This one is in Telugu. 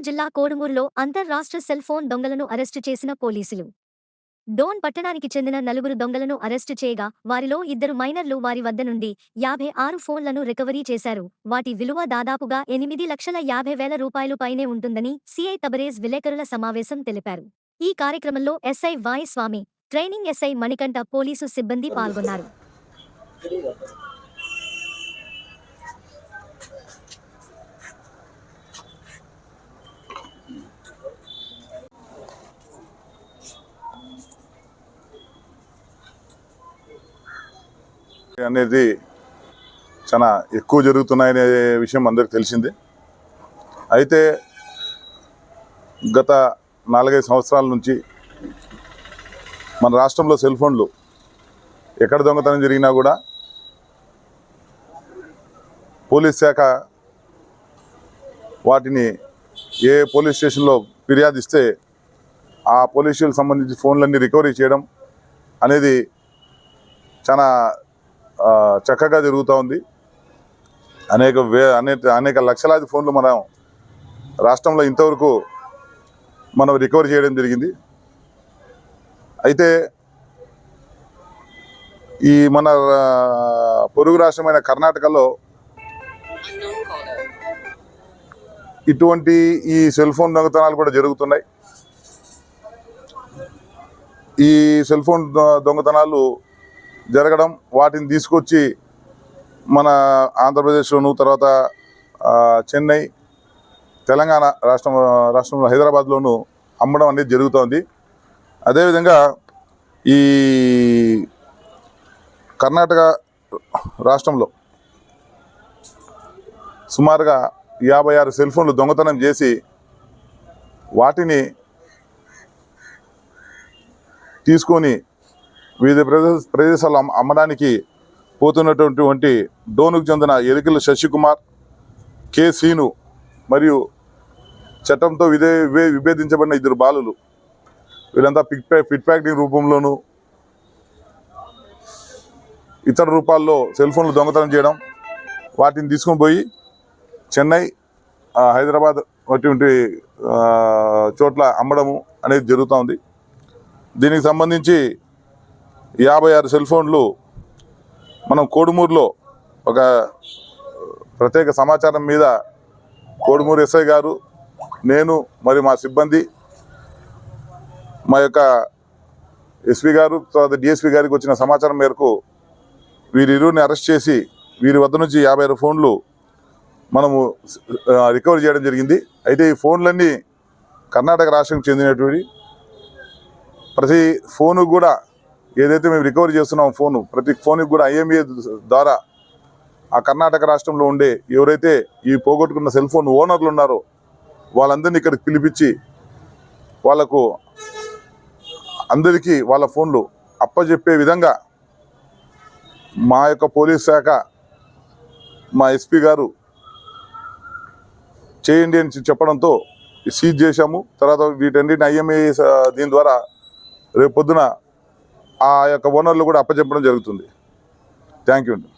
చిత్తూరు జిల్లా కోడుమూరులో అంతర్రాష్ట్ర సెల్ ఫోన్ దొంగలను అరెస్టు చేసిన పోలీసులు. డోన్ పట్టణానికి చెందిన నలుగురు దొంగలను అరెస్టు చేయగా వారిలో ఇద్దరు మైనర్లు వారి వద్ద నుండి యాభై ఆరు ఫోన్లను రికవరీ చేశారు. వాటి విలువ దాదాపుగా ఎనిమిది లక్షల యాభై వేల రూపాయలు పైనే ఉంటుందని సిఐ తబరేజ్ విలేకరుల సమావేశం తెలిపారు. ఈ కార్యక్రమంలో SI Y Swamy training SI Manikanta police సిబ్బంది పాల్గొన్నారు. అనేది చాలా ఎక్కువ జరుగుతున్నాయనే విషయం అందరికి తెలిసిందే. అయితే గత నాలుగైదు సంవత్సరాల నుంచి మన రాష్ట్రంలో సెల్ ఫోన్లు ఎక్కడ దొంగతనం జరిగినా కూడా పోలీస్ శాఖ వాటిని ఏ పోలీస్ స్టేషన్లో ఫిర్యాదు ఇస్తే ఆ పోలీసులకు సంబంధించి ఫోన్లన్నీ రికవరీ చేయడం అనేది చాలా చక్కగా జరుగుతూ ఉంది. అనేక వే అనేక అనేక లక్షలాది ఫోన్లు మనం రాష్ట్రంలో ఇంతవరకు మనం రికవర్ చేయడం జరిగింది. అయితే ఈ మన పొరుగు రాష్ట్రమైన కర్ణాటకలో ఇటువంటి ఈ సెల్ ఫోన్ దొంగతనాలు కూడా జరుగుతున్నాయి. ఈ సెల్ ఫోన్ దొంగతనాలు జరగడం వాటిని తీసుకొచ్చి మన ఆంధ్రప్రదేశ్లోను తర్వాత చెన్నై తెలంగాణ రాష్ట్రం రాష్ట్రంలో హైదరాబాద్లోను అమ్మడం అనేది జరుగుతోంది. అదేవిధంగా ఈ కర్ణాటక రాష్ట్రంలో సుమారుగా యాభై ఆరు సెల్ ఫోన్లు దొంగతనం చేసి వాటిని తీసుకొని వివిధ ప్రదేశ ప్రదేశాల్లో అమ్మడానికి పోతున్నటువంటి డోనుకు చెందిన ఎరికల శశికుమార్ కె. సీను మరియు చట్టంతో విధే విభే- విభేదించబడిన ఇద్దరు బాలులు. వీళ్ళంతా పిక్ ప్యాక్ పిట్ ప్యాకింగ్ రూపంలోను ఇతర రూపాల్లో సెల్ ఫోన్లు దొంగతనం చేయడం వాటిని తీసుకొని పోయి చెన్నై హైదరాబాద్ అటువంటి చోట్ల అమ్మడము అనేది జరుగుతూ ఉంది. దీనికి సంబంధించి యాభై ఆరు సెల్ ఫోన్లు మనం కోడుమూరులో ఒక ప్రత్యేక సమాచారం మీద కోడుమూరు ఎస్ఐ గారు నేను మరి మా సిబ్బంది మా యొక్క ఎస్పీ గారు తర్వాత డిఎస్పీ గారికి వచ్చిన సమాచారం మేరకు వీరిరువురిని అరెస్ట్ చేసి వీరి వద్ద నుంచి యాభై ఆరు ఫోన్లు మనము రికవరీ రికవర్ చేయడం జరిగింది. అయితే ఈ ఫోన్లన్నీ కర్ణాటక రాష్ట్రానికి చెందినటువంటి ప్రతి ఫోను కూడా ఏదైతే మేము రికవరీ చేస్తున్నాం ఫోను ప్రతి ఫోన్కి కూడా ఐఎంఏ ద్వారా ఆ కర్ణాటక రాష్ట్రంలో ఉండే ఎవరైతే ఈ పోగొట్టుకున్న సెల్ ఫోన్ ఓనర్లు ఉన్నారో వాళ్ళందరినీ ఇక్కడికి పిలిపించి వాళ్ళకు అందరికీ వాళ్ళ ఫోన్లు అప్పజెప్పే విధంగా మా యొక్క పోలీస్ శాఖ మా ఎస్పీ గారు చేయండి అని చెప్పడంతో సీజ్ చేశాము. తర్వాత వీటన్నిటిని ఐఎంఏ దీని ద్వారా రేపు పొద్దున ఆ యొక్క ఓనర్లు కూడా అప్పచెప్పడం జరుగుతుంది. థ్యాంక్ యూ అండి.